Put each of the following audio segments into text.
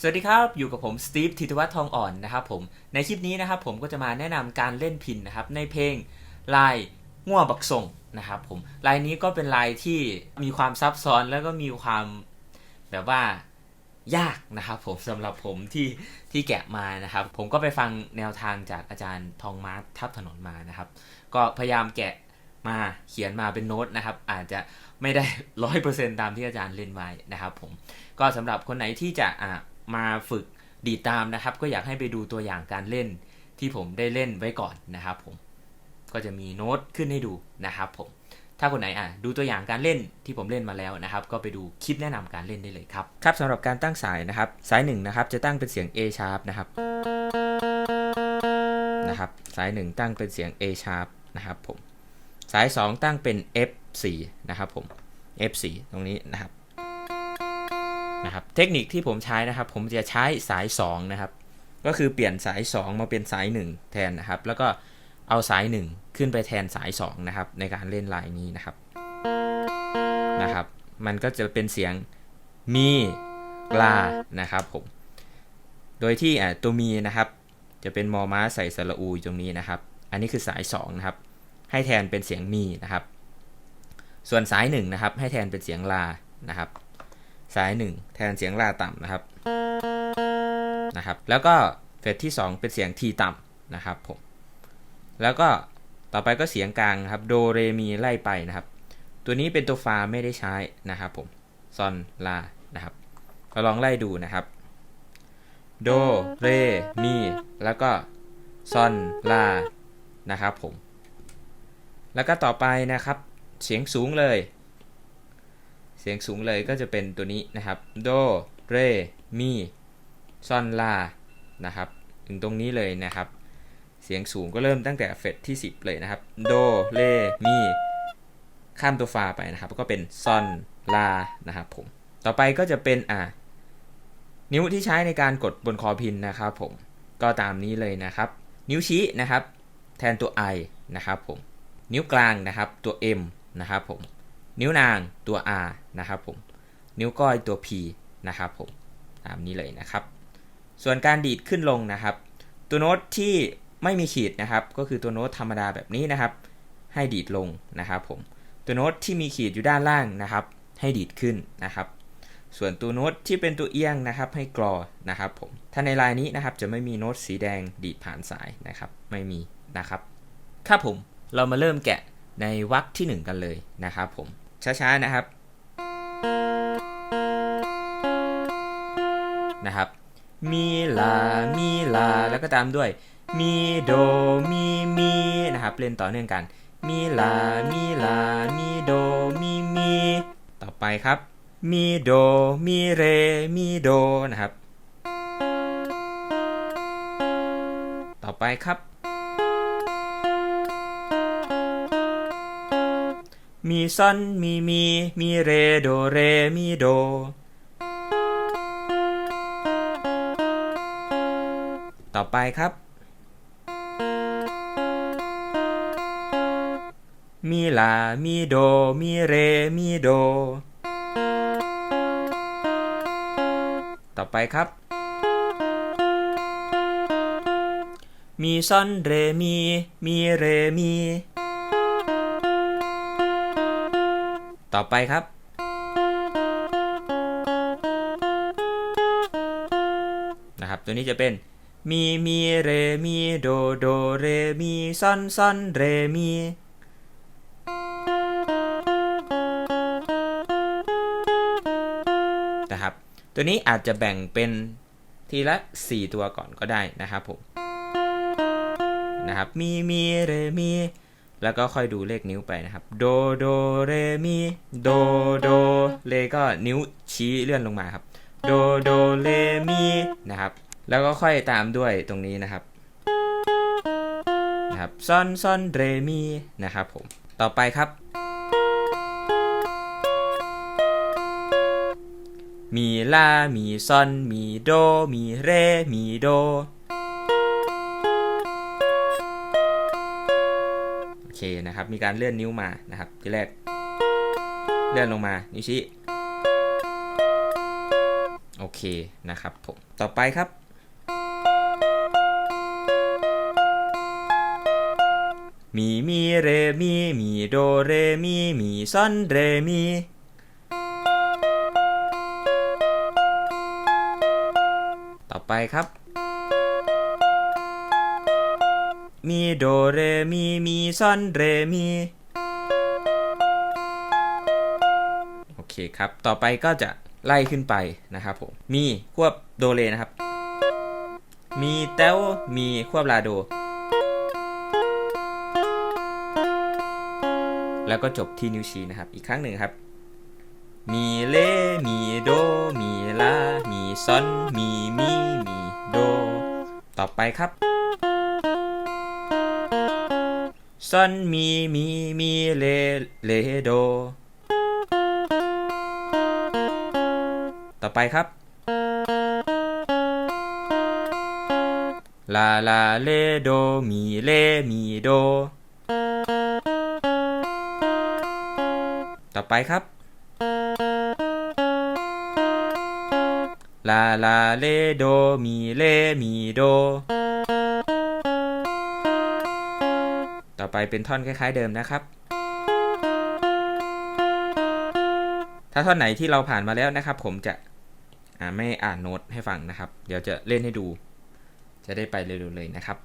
สวัสดีครับ อยู่กับผมสตีฟธิตวัฒน์ทองอ่อนนะครับผม ในคลิปนี้นะครับผมก็จะมาแนะนำการเล่นพินนะครับในเพลงลายง่วบักส่งนะครับผมลายนี้ก็เป็นลายที่มีความซับซ้อนแล้วก็มีความแบบว่ายากนะครับผมสำหรับผมที่ที่แกะมานะครับ ผมก็ไปฟังแนวทางจากอาจารย์ทองมาร์ททับถนนมานะครับ ก็พยายามแกะมาเขียนมาเป็นโน้ตนะครับ อาจจะไม่ได้ร้อยเปอร์เซ็นตามที่อาจารย์เล่นไว้นะครับผมก็สำหรับคนไหนที่จะอะ มาฝึกดีตามนะครับ ก็อยากให้ไปดูตัวอย่างการเล่นที่ผมได้เล่นไว้ก่อนนะครับผมก็จะมีโน้ตขึ้นให้ดูนะครับผมถ้าคนไหนอะดูตัวอย่างการเล่นที่ผมเล่นมาแล้วนะครับ ก็ไปดูคลิปแนะนำการเล่นได้เลยครับ ครับสำหรับการตั้งสายนะครับ สายหนึ่งนะครับจะตั้งเป็นเสียง A sharp นะครับนะครับสายหนึ่งตั้งเป็นเสียง A sharp นะครับผมสาย 2 ตั้งเป็น F4 นะครับผม F4 ตรงนี้นะครับ นะครับเทคนิคที่ผมใช้นะครับ ผมจะใช้สาย2นะครับก็คือเปลี่ยนสาย 2 มาเป็นสาย 1 แทนนะครับ แล้วก็เอาสาย 1 ขึ้นไปแทนสาย 2 นะครับ ในการเล่นลายนี้นะครับนะครับ มันก็จะเป็นเสียงมีลานะครับผมโดยที่ตัวมีนะครับ จะเป็นมอม้าใส่สระอูอยู่ตรงนี้นะครับ อันนี้คือสาย2นะครับให้แทนเป็นเสียงมีนะครับ ส่วนสาย1นะครับให้แทนเป็นเสียงลานะครับ สาย 1 แทนเสียงลาต่ำนะครับนะครับ แล้วก็เฟสที่ 2 เป็นเสียงทีต่ำนะครับผมแล้วก็ต่อไปก็เสียงกลางครับโดเรมีไล่ไปนะครับ ตัวนี้เป็นตัวฟาไม่ได้ใช้นะครับผมซอนลานะครับเราลองไล่ดูนะครับโดเรมีแล้วก็ซอนลานะครับผมแล้วก็ต่อไปนะครับ เสียงสูงเลย เสียงสูงเลยก็จะเป็นตัวนี้นะครับ โด เร มี ซอน ลา นะครับ ถึงตรงนี้เลยนะครับ เสียงสูงก็เริ่มตั้งแต่เฟสที่ 10 เลยนะครับ โด เร มี ข้ามตัวฟาไปนะครับ ก็เป็น ซอน ลา นะครับผม ต่อไปก็จะเป็นอ่านิ้วที่ใช้ในการกดบนคอพินนะครับผม ก็ตามนี้เลยนะครับ นิ้วชี้นะครับ แทนตัว I นะครับผม นิ้วกลางนะครับตัว M นะครับผม นิ้วนางตัว R นะครับผม นิ้วก้อยตัว P นะครับผม ตามนี้เลยนะครับ ส่วนการดีดขึ้นลงนะครับ ตัวโน้ตที่ไม่มีขีดนะครับ ก็คือตัวโน้ตธรรมดาแบบนี้นะครับ ให้ดีดลงนะครับผม ตัวโน้ตที่มีขีดอยู่ด้านล่างนะครับ ให้ดีดขึ้นนะครับ ส่วนตัวโน้ตที่เป็นตัวเอียงนะครับ ให้กรอนะครับผม ถ้าในลายนี้นะครับจะไม่มีโน้ตสีแดงดีดผ่านสายนะครับ ไม่มีนะครับ ครับผม เรามาเริ่มแกะในวรรคที่ 1 กันเลยนะครับผม ช้าๆนะครับ นะครับ มีลา มีลา แล้วก็ตามด้วย มีโด มี มีนะครับ เล่นต่อเนื่องกัน มีลา มีลา มีโด มี มี ต่อไปครับ มีโด มีเร มีโดนะครับ ต่อไปครับ มีซอนมีมี มีเรโดเรมีโด ต่อไปครับ มีลา มีโด มีเร มีโด ต่อไปครับ มีซอนเรมี มีเรมี ต่อไปครับ นะครับ ตัวนี้จะเป็นมีมีเรมีโดโดเรมีซอนซอนเรมีนะครับ ตัวนี้อาจจะแบ่งเป็นทีละ 4 ตัวก่อนก็ได้นะครับผม นะครับ มีมีเรมี แล้วก็ค่อยดูเลขนิ้วไปนะครับ โดโดเรมีโดโดเลก็นิ้วชี้เลื่อนลงมาครับ โดโดเลมีนะครับ แล้วก็ค่อยตามด้วยตรงนี้นะครับนะครับซอนซอนเรมีนะครับผม ต่อไปครับ มีลา มีซอน มีโด มีเร มีโด เคนะครับ มีการเลื่อนนิ้วมานะครับทีแรก เลื่อนลงมา นิ้วชี้ โอเคนะครับผม ต่อไปครับ มีมีเรมีมีโดเรมีมีซอนเรมีต่อไปครับ มีโดเรมีมีซอนเรมีโอเคครับ ต่อไปก็จะไล่ขึ้นไปนะครับผม มีควบโดเรนะครับ มีเต้วมีควบลาโด แล้วก็จบที่นิ้วชี้นะครับ อีกครั้งหนึ่งครับ มีเล มีโด มีลา มีซอน มีมี มีโด ต่อไปครับ ซอนมีมีมีเลเลโด ต่อไปครับ ลาลาเลโดมีเลมีโด ต่อไปครับ ลาลาเลโดมีเลมีโด ไปเป็นท่อนคล้ายๆเดิมนะครับ ถ้าท่อนไหนที่เราผ่านมาแล้วนะครับ ผมจะไม่อ่านโน้ตให้ฟังนะครับ เดี๋ยวจะเล่นให้ดู จะได้ไปเร็วๆเลยนะครับ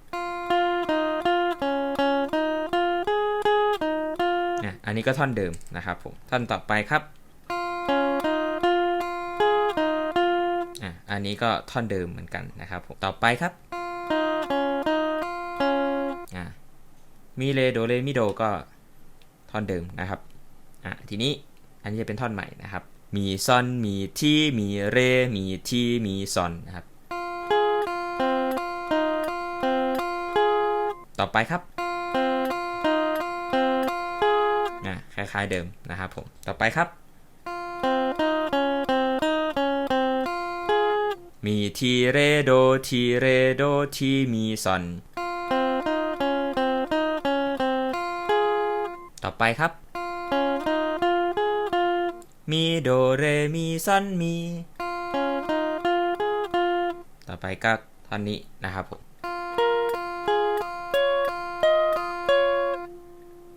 อันนี้ก็ท่อนเดิมนะครับผมท่อนต่อไปครับอันนี้ก็ท่อนเดิมเหมือนกันนะครับผมต่อไปครับอะ มีเลโดเลมิโดก็ท่อนเดิมนะครับอะทีนี้อันนี้จะเป็นท่อนใหม่นะครับ มีซอน มีที่ มีเร มีที่ มีซอนนะครับ ต่อไปครับนะคล้ายๆเดิมนะครับผม ต่อไปครับ มีทีเรโดทีเรโดทีมีซอน ต่อไปครับ มีโดเรมีซอนมี ต่อไปก็ท่อนนี้นะครับผม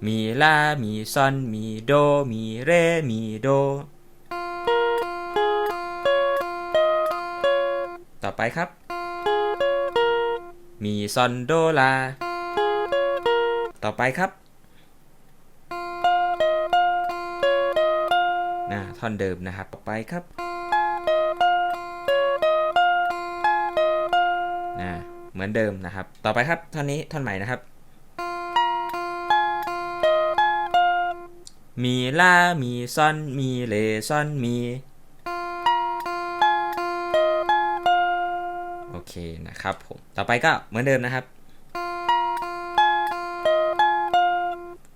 มีลา มีซอน มีโด มีเร มีโด ต่อไปครับ มีซอนโดลา ต่อไปครับ นะท่อนเดิมนะครับต่อไปครับนะเหมือนเดิมนะครับ ต่อไปครับท่อนนี้ท่อนใหม่นะครับ มีลา มีซอน มีเลซอน มี โอเคนะครับผมต่อไปก็เหมือนเดิมนะครับ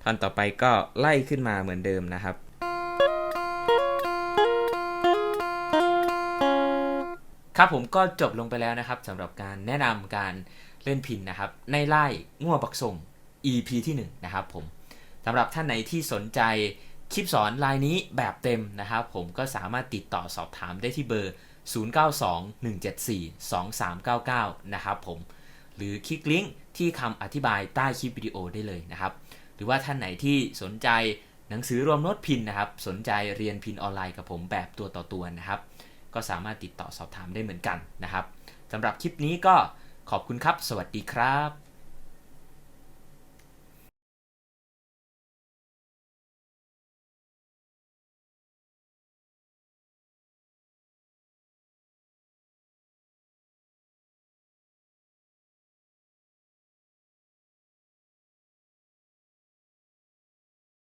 ท่อนต่อไปก็ไล่ขึ้นมาเหมือนเดิมนะครับ ครับผมก็จบลงไปแล้วนะครับสำหรับการแนะนำการเล่นพินนะครับในไล่ง่วบักส่ง EP ที่1นะครับผมสำหรับท่านไหนที่สนใจคลิปสอนลายนี้แบบเต็มนะครับผมก็สามารถติดต่อสอบถามได้ที่เบอร์ 0921742399 นะครับผมหรือคลิกลิงก์ที่คำอธิบายใต้คลิปวิดีโอได้เลยนะครับหรือว่าท่านไหนที่สนใจหนังสือรวมโน้ตพินนะครับสนใจเรียนพินออนไลน์กับผมแบบตัวต่อตัวนะครับ ก็สามารถติดต่อสอบถามได้เหมือนกันนะครับสำหรับคลิปนี้ก็ขอบคุณครับ สวัสดีครับ